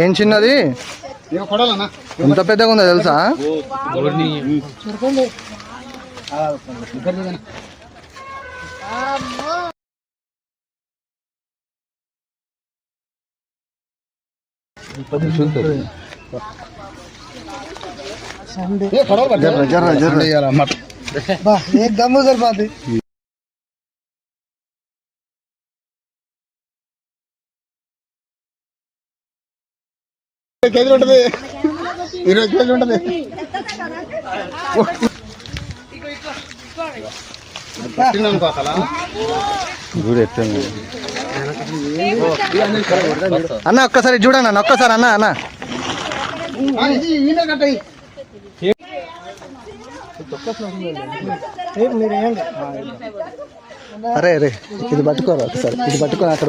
ఏం చిన్నది? ఇక కొడాలన్నా. ఎంత పెద్దగా ఉందో తెలుసా? ఏ కొడవలు పట్టు. జర్ర జర్ర జర్ర. ఇయ్యాల కేజీలు ఉంటది ఇరవై కేజీలు ఉంటది. అన్న ఒక్కసారి చూడండి అన్న ఒక్కసారి అన్న అన్న. అరే అరే ఇది పట్టుకోరా ఒకసారి ఇది పట్టుకొని అక్కడ